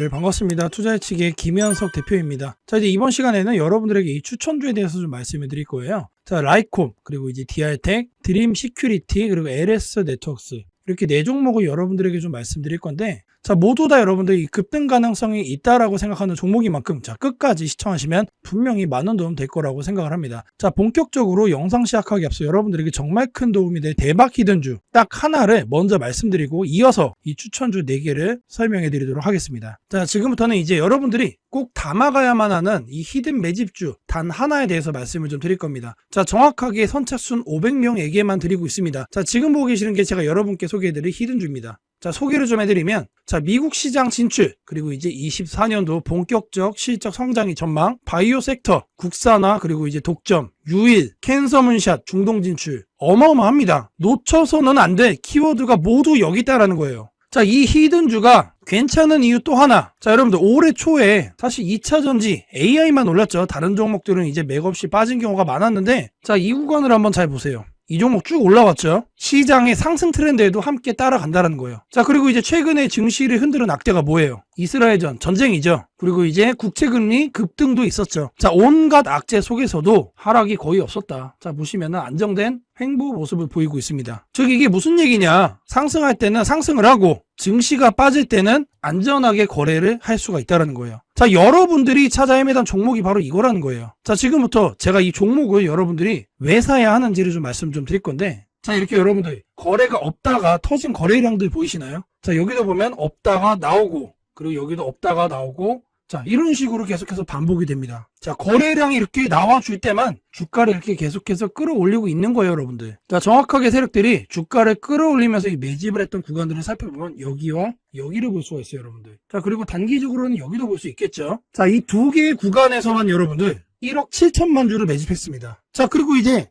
네, 반갑습니다. 투자의측의 김현석 대표입니다. 자, 이제 이번 시간에는 여러분들에게 이 추천주에 대해서 좀 말씀을 드릴 거예요. 자, 라이콤, 그리고 이제 DR텍, 드림 시큐리티, 그리고 LS 네트워크스. 이렇게 네 종목을 여러분들에게 좀 말씀드릴 건데, 자, 모두 다 여러분들이 급등 가능성이 있다라고 생각하는 종목인 만큼, 자, 끝까지 시청하시면 분명히 많은 도움 될 거라고 생각을 합니다. 자, 본격적으로 영상 시작하기 앞서 여러분들에게 정말 큰 도움이 될 대박 히든주 딱 하나를 먼저 말씀드리고 이어서 이 추천주 4개를 설명해 드리도록 하겠습니다. 자, 지금부터는 이제 여러분들이 꼭 담아가야만 하는 이 히든 매집주 단 하나에 대해서 말씀을 좀 드릴 겁니다. 자, 정확하게 선착순 500명에게만 드리고 있습니다. 자, 지금 보고 계시는 게 제가 여러분께 소개 해드릴 히든주입니다. 자, 소개를 좀 해드리면, 자, 미국 시장 진출, 그리고 이제 24년도 본격적 실적 성장이 전망, 바이오 섹터, 국산화, 그리고 이제 독점, 유일, 캔서 문샷, 중동 진출. 어마어마합니다. 놓쳐서는 안 돼. 키워드가 모두 여기 있다라는 거예요. 자, 이 히든주가 괜찮은 이유 또 하나. 자, 여러분들 올해 초에 사실 2차 전지 AI만 올랐죠. 다른 종목들은 이제 맥없이 빠진 경우가 많았는데 자, 이 구간을 한번 잘 보세요. 이 종목 쭉 올라왔죠. 시장의 상승 트렌드에도 함께 따라간다는 거예요. 자, 그리고 이제 최근에 증시를 흔드는 악재가 뭐예요? 이스라엘전, 전쟁이죠. 그리고 이제 국채금리 급등도 있었죠. 자, 온갖 악재 속에서도 하락이 거의 없었다. 자, 보시면은 안정된 횡보 모습을 보이고 있습니다. 즉, 이게 무슨 얘기냐? 상승할 때는 상승을 하고, 증시가 빠질 때는 안전하게 거래를 할 수가 있다는 거예요. 자, 여러분들이 찾아 헤매던 종목이 바로 이거라는 거예요. 자, 지금부터 제가 이 종목을 여러분들이 왜 사야 하는지를 좀 말씀 좀 드릴 건데, 자, 이렇게 여러분들, 거래가 없다가 터진 거래량들 보이시나요? 자, 여기도 보면 없다가 나오고, 그리고 여기도 없다가 나오고, 자, 이런 식으로 계속해서 반복이 됩니다. 자, 거래량이 이렇게 나와줄 때만 주가를 이렇게 계속해서 끌어올리고 있는 거예요, 여러분들. 자, 정확하게 세력들이 주가를 끌어올리면서 이 매집을 했던 구간들을 살펴보면 여기와 여기를 볼 수가 있어요, 여러분들. 자, 그리고 단기적으로는 여기도 볼 수 있겠죠. 자, 이 두 개의 구간에서만 여러분들 1억 7천만 주를 매집했습니다. 자, 그리고 이제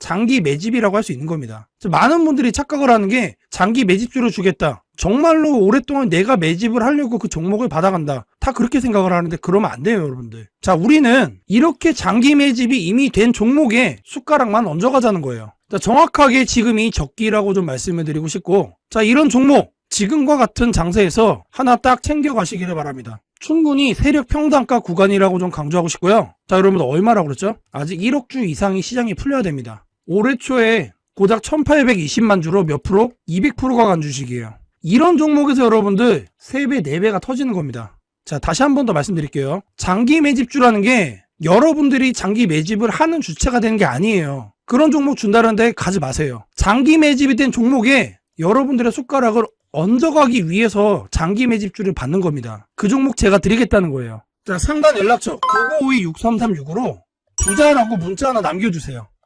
장기 매집이라고 할 수 있는 겁니다. 자, 많은 분들이 착각을 하는 게 장기 매집주를 주겠다. 정말로 오랫동안 내가 매집을 하려고 그 종목을 받아간다. 다 그렇게 생각을 하는데 그러면 안 돼요, 여러분들. 자, 우리는 이렇게 장기 매집이 이미 된 종목에 숟가락만 얹어가자는 거예요. 자, 정확하게 지금이 적기라고 좀 말씀을 드리고 싶고, 자, 이런 종목, 지금과 같은 장세에서 하나 딱 챙겨가시기를 바랍니다. 충분히 세력 평단가 구간이라고 좀 강조하고 싶고요. 자, 여러분들 얼마라고 그랬죠? 아직 1억 주 이상이 시장이 풀려야 됩니다. 올해 초에 고작 1820만 주로 몇 프로? 200%가 간 주식이에요. 이런 종목에서 여러분들 3배, 4배가 터지는 겁니다. 자, 다시 한 번 더 말씀드릴게요. 장기 매집주라는 게 여러분들이 장기 매집을 하는 주체가 되는 게 아니에요. 그런 종목 준다는데 가지 마세요. 장기 매집이 된 종목에 여러분들의 숟가락을 얹어가기 위해서 장기 매집주를 받는 겁니다. 그 종목 제가 드리겠다는 거예요. 자, 상단 연락처 9952-6336으로 부자라고 문자 하나 남겨주세요.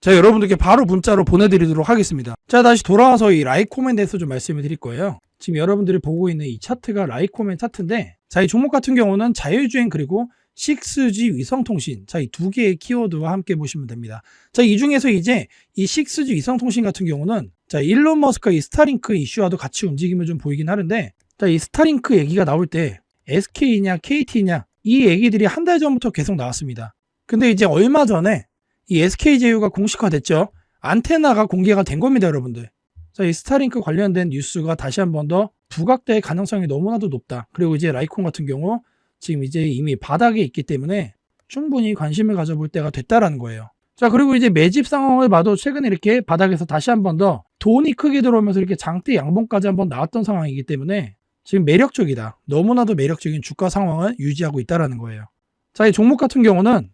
자 여러분들께 바로 문자로 보내드리도록 하겠습니다. 자 다시 돌아와서 이 라이코멘에 대해서 좀 말씀을 드릴 거예요. 지금 여러분들이 보고 있는 이 차트가 라이코멘 차트인데 자 이 종목 같은 경우는 자율주행 그리고 6G 위성통신. 자 이 두 개의 키워드와 함께 보시면 됩니다. 자 이 중에서 이제 이 6G 위성통신 같은 경우는 자 일론 머스크가 이 스타링크 이슈와도 같이 움직임을 좀 보이긴 하는데 자 이 스타링크 얘기가 나올 때 SK냐 KT냐 이 얘기들이 한 달 전부터 계속 나왔습니다. 근데 이제 얼마 전에 이 SK제휴가 공식화됐죠. 안테나가 공개가 된 겁니다, 여러분들. 자, 이 스타링크 관련된 뉴스가 다시 한 번 더 부각될 가능성이 너무나도 높다. 그리고 이제 라이콘 같은 경우 지금 이제 이미 바닥에 있기 때문에 충분히 관심을 가져볼 때가 됐다라는 거예요. 자, 그리고 이제 매집 상황을 봐도 최근에 이렇게 바닥에서 다시 한 번 더 돈이 크게 들어오면서 이렇게 장대 양봉까지 한 번 나왔던 상황이기 때문에 지금 매력적이다. 너무나도 매력적인 주가 상황을 유지하고 있다라는 거예요. 자, 이 종목 같은 경우는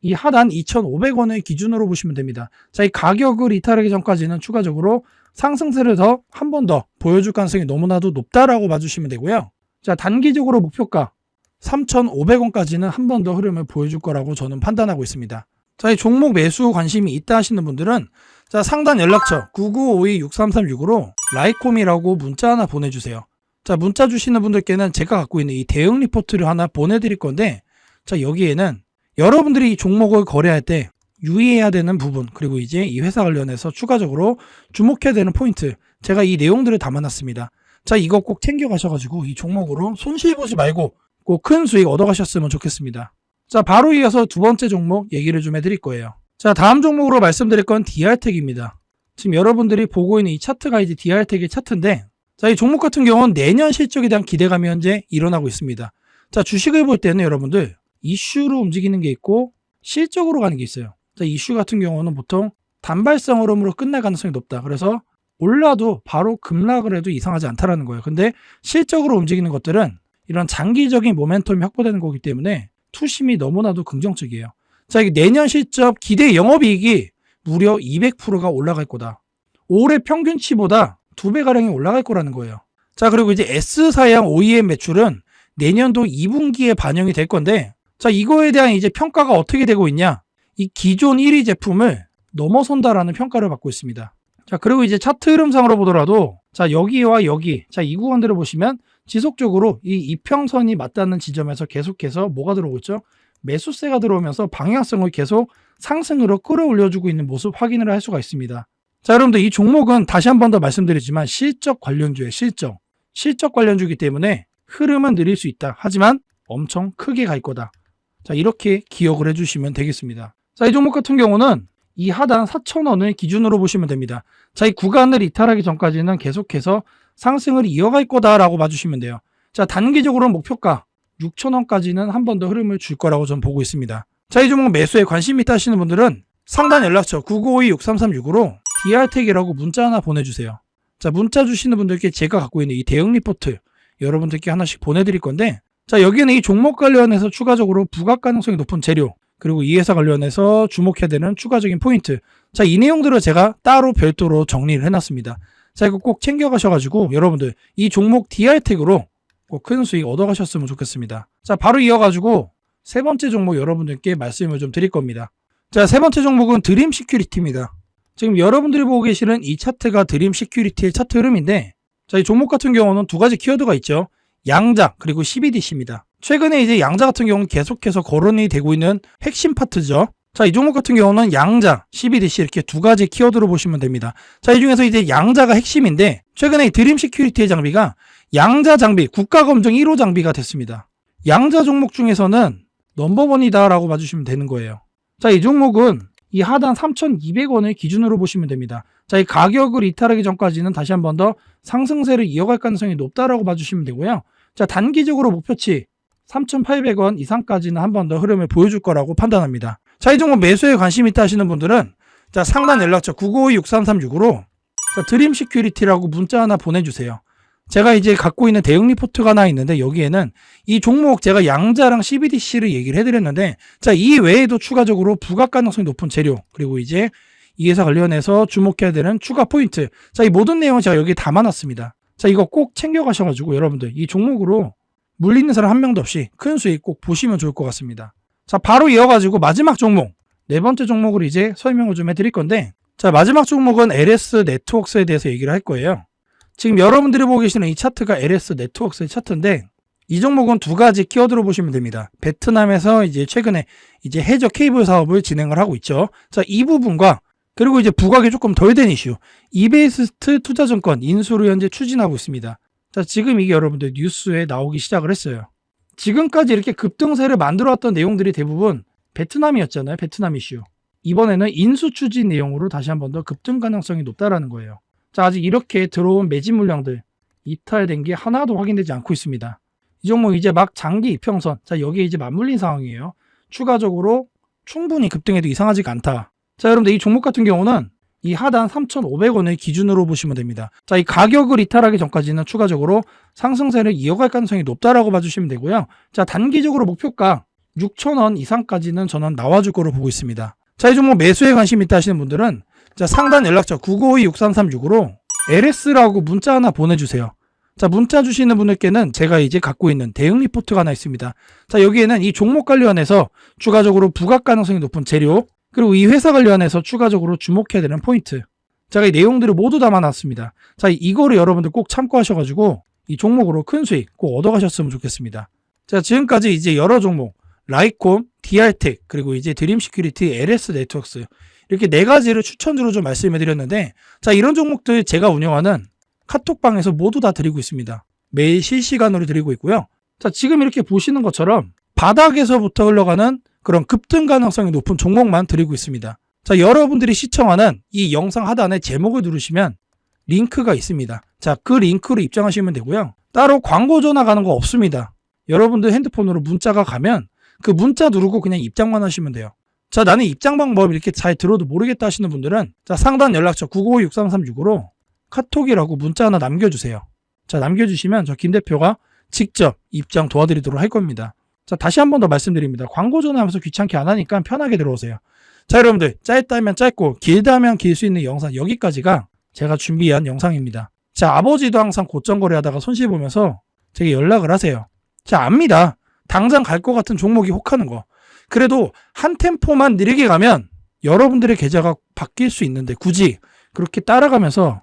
이 하단 2,500원을 기준으로 보시면 됩니다. 자, 이 가격을 이탈하기 전까지는 추가적으로 상승세를 더 한 번 더 보여줄 가능성이 너무나도 높다라고 봐주시면 되고요. 자, 단기적으로 목표가 3,500원까지는 한 번 더 흐름을 보여줄 거라고 저는 판단하고 있습니다. 자, 이 종목 매수 관심이 있다 하시는 분들은 자, 상단 연락처 9952-6336으로 라이콤이라고 문자 하나 보내주세요. 자, 문자 주시는 분들께는 제가 갖고 있는 이 대응 리포트를 하나 보내드릴 건데 자, 여기에는 여러분들이 이 종목을 거래할 때 유의해야 되는 부분 그리고 이제 이 회사 관련해서 추가적으로 주목해야 되는 포인트 제가 이 내용들을 담아놨습니다. 자 이거 꼭 챙겨가셔가지고 이 종목으로 손실 보지 말고 꼭 큰 수익 얻어가셨으면 좋겠습니다. 자 바로 이어서 두 번째 종목 얘기를 좀 해드릴 거예요. 자 다음 종목으로 말씀드릴 건 DR텍입니다. 지금 여러분들이 보고 있는 이 차트가 이제 DR텍의 차트인데 자 이 종목 같은 경우는 내년 실적에 대한 기대감이 현재 일어나고 있습니다. 자 주식을 볼 때는 여러분들 이슈로 움직이는 게 있고 실적으로 가는 게 있어요. 자, 이슈 같은 경우는 보통 단발성 흐름으로 끝날 가능성이 높다. 그래서 올라도 바로 급락을 해도 이상하지 않다라는 거예요. 근데 실적으로 움직이는 것들은 이런 장기적인 모멘텀이 확보되는 거기 때문에 투심이 너무나도 긍정적이에요. 자, 이게 내년 실적 기대 영업이익이 무려 200%가 올라갈 거다. 올해 평균치보다 두 배 가량이 올라갈 거라는 거예요. 자, 그리고 이제 S사양 OEM 매출은 내년도 2분기에 반영이 될 건데 자, 이거에 대한 이제 평가가 어떻게 되고 있냐? 이 기존 1위 제품을 넘어선다라는 평가를 받고 있습니다. 자, 그리고 이제 차트 흐름상으로 보더라도 자, 여기와 여기. 자, 이 구간들을 보시면 지속적으로 이 이평선이 맞닿는 지점에서 계속해서 뭐가 들어오고 있죠? 매수세가 들어오면서 방향성을 계속 상승으로 끌어올려주고 있는 모습 확인을 할 수가 있습니다. 자, 여러분들 이 종목은 다시 한 번 더 말씀드리지만 실적 관련주의 실적. 실적 관련주기 때문에 흐름은 느릴 수 있다. 하지만 엄청 크게 갈 거다. 자, 이렇게 기억을 해주시면 되겠습니다. 자, 이 종목 같은 경우는 이 하단 4,000원을 기준으로 보시면 됩니다. 자, 이 구간을 이탈하기 전까지는 계속해서 상승을 이어갈 거다라고 봐주시면 돼요. 자, 단기적으로 목표가 6,000원까지는 한 번 더 흐름을 줄 거라고 저는 보고 있습니다. 자, 이 종목 매수에 관심 있다 하시는 분들은 상단 연락처 9952-6336으로 DR택이라고 문자 하나 보내주세요. 자, 문자 주시는 분들께 제가 갖고 있는 이 대응 리포트 여러분들께 하나씩 보내드릴 건데 자, 여기는 이 종목 관련해서 추가적으로 부각 가능성이 높은 재료, 그리고 이 회사 관련해서 주목해야 되는 추가적인 포인트. 자, 이 내용들을 제가 따로 별도로 정리를 해놨습니다. 자, 이거 꼭 챙겨가셔가지고 여러분들 이 종목 DR택으로 꼭 큰 수익 얻어가셨으면 좋겠습니다. 자, 바로 이어가지고 세 번째 종목 여러분들께 말씀을 좀 드릴 겁니다. 자, 세 번째 종목은 드림 시큐리티입니다. 지금 여러분들이 보고 계시는 이 차트가 드림 시큐리티의 차트 흐름인데, 자, 이 종목 같은 경우는 두 가지 키워드가 있죠. 양자 그리고 CBDC입니다. 최근에 이제 양자 같은 경우는 계속해서 거론이 되고 있는 핵심 파트죠. 자, 이 종목 같은 경우는 양자, CBDC 이렇게 두 가지 키워드로 보시면 됩니다. 자, 이 중에서 이제 양자가 핵심인데 최근에 이 드림 시큐리티의 장비가 양자 장비, 국가 검증 1호 장비가 됐습니다. 양자 종목 중에서는 넘버원이다라고 봐주시면 되는 거예요. 자, 이 종목은 이 하단 3,200원을 기준으로 보시면 됩니다. 자, 이 가격을 이탈하기 전까지는 다시 한 번 더 상승세를 이어갈 가능성이 높다라고 봐주시면 되고요. 자, 단기적으로 목표치 3,800원 이상까지는 한 번 더 흐름을 보여줄 거라고 판단합니다. 자, 이 종목 매수에 관심 있다 하시는 분들은 자, 상단 연락처 952-6336으로 자, 드림 시큐리티라고 문자 하나 보내주세요. 제가 이제 갖고 있는 대응 리포트가 하나 있는데 여기에는 이 종목 제가 양자랑 CBDC를 얘기를 해드렸는데 자, 이 외에도 추가적으로 부각 가능성이 높은 재료 그리고 이제 이 회사 관련해서 주목해야 되는 추가 포인트. 자, 이 모든 내용을 제가 여기 담아놨습니다. 자, 이거 꼭 챙겨가셔가지고 여러분들 이 종목으로 물리는 사람 한 명도 없이 큰 수익 꼭 보시면 좋을 것 같습니다. 자, 바로 이어가지고 마지막 종목. 네 번째 종목을 이제 설명을 좀 해드릴 건데 자, 마지막 종목은 LS 네트워크스에 대해서 얘기를 할 거예요. 지금 여러분들이 보고 계시는 이 차트가 LS 네트워크스의 차트인데 이 종목은 두 가지 키워드로 보시면 됩니다. 베트남에서 이제 최근에 이제 해저 케이블 사업을 진행을 하고 있죠. 자, 이 부분과 그리고 이제 부각이 조금 덜 된 이슈. 이베이스트 투자증권 인수를 현재 추진하고 있습니다. 자, 지금 이게 여러분들 뉴스에 나오기 시작을 했어요. 지금까지 이렇게 급등세를 만들어왔던 내용들이 대부분 베트남이었잖아요. 베트남 이슈. 이번에는 인수 추진 내용으로 다시 한 번 더 급등 가능성이 높다라는 거예요. 자, 아직 이렇게 들어온 매집 물량들 이탈된 게 하나도 확인되지 않고 있습니다. 이 종목 이제 막 장기 이평선, 자, 여기에 이제 맞물린 상황이에요. 추가적으로 충분히 급등해도 이상하지가 않다. 자, 여러분들 이 종목 같은 경우는 이 하단 3,500원을 기준으로 보시면 됩니다. 자, 이 가격을 이탈하기 전까지는 추가적으로 상승세를 이어갈 가능성이 높다라고 봐주시면 되고요. 자, 단기적으로 목표가 6,000원 이상까지는 저는 나와줄 거로 보고 있습니다. 자, 이 종목 매수에 관심 있다 하시는 분들은 자, 상단 연락처 952-6336으로 LS라고 문자 하나 보내주세요. 자, 문자 주시는 분들께는 제가 이제 갖고 있는 대응 리포트가 하나 있습니다. 자, 여기에는 이 종목 관련해서 추가적으로 부각 가능성이 높은 재료, 그리고 이 회사 관련해서 추가적으로 주목해야 되는 포인트. 제가 이 내용들을 모두 담아놨습니다. 자, 이거를 여러분들 꼭 참고하셔가지고 이 종목으로 큰 수익 꼭 얻어가셨으면 좋겠습니다. 자, 지금까지 이제 여러 종목, 라이콤, DR텍, 그리고 이제 드림 시큐리티, LS 네트워크스 이렇게 네 가지를 추천주로 좀 말씀해 드렸는데 자, 이런 종목들 제가 운영하는 카톡방에서 모두 다 드리고 있습니다. 매일 실시간으로 드리고 있고요. 자, 지금 이렇게 보시는 것처럼 바닥에서부터 흘러가는 그런 급등 가능성이 높은 종목만 드리고 있습니다. 자, 여러분들이 시청하는 이 영상 하단에 제목을 누르시면 링크가 있습니다. 자, 그 링크로 입장하시면 되고요. 따로 광고 전화 가는 거 없습니다. 여러분들 핸드폰으로 문자가 가면 그 문자 누르고 그냥 입장만 하시면 돼요. 자, 나는 입장 방법 이렇게 잘 들어도 모르겠다 하시는 분들은 자, 상단 연락처 952-6336으로 카톡이라고 문자 하나 남겨주세요. 자, 남겨주시면 저 김 대표가 직접 입장 도와드리도록 할 겁니다. 자, 다시 한 번 더 말씀드립니다. 광고 전화하면서 귀찮게 안 하니까 편하게 들어오세요. 자, 여러분들, 짧다면 짧고, 길다면 길 수 있는 영상, 여기까지가 제가 준비한 영상입니다. 자, 아버지도 항상 고점거래 하다가 손실 보면서 제게 연락을 하세요. 자, 압니다. 당장 갈 것 같은 종목이 혹하는 거. 그래도 한 템포만 느리게 가면 여러분들의 계좌가 바뀔 수 있는데 굳이 그렇게 따라가면서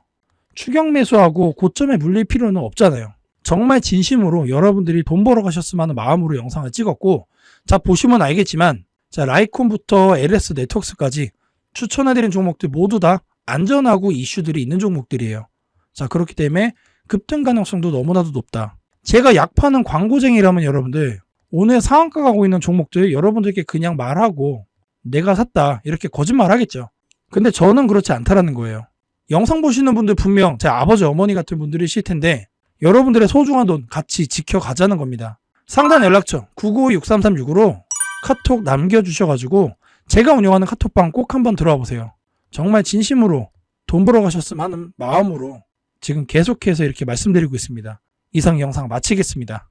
추격 매수하고 고점에 물릴 필요는 없잖아요. 정말 진심으로 여러분들이 돈 벌어 가셨으면 하는 마음으로 영상을 찍었고, 자, 보시면 알겠지만, 자, 라이콘부터 LS 네트워크스까지 추천해드린 종목들 모두 다 안전하고 이슈들이 있는 종목들이에요. 자, 그렇기 때문에 급등 가능성도 너무나도 높다. 제가 약 파는 광고쟁이라면 여러분들, 오늘 상한가 가고 있는 종목들 여러분들께 그냥 말하고, 내가 샀다. 이렇게 거짓말 하겠죠. 근데 저는 그렇지 않다라는 거예요. 영상 보시는 분들 분명 제 아버지 어머니 같은 분들이실 텐데 여러분들의 소중한 돈 같이 지켜가자는 겁니다. 상단 연락처 992-6336으로 카톡 남겨주셔가지고 제가 운영하는 카톡방 꼭 한번 들어와 보세요. 정말 진심으로 돈 벌어 가셨으면 하는 마음으로 지금 계속해서 이렇게 말씀드리고 있습니다. 이상 영상 마치겠습니다.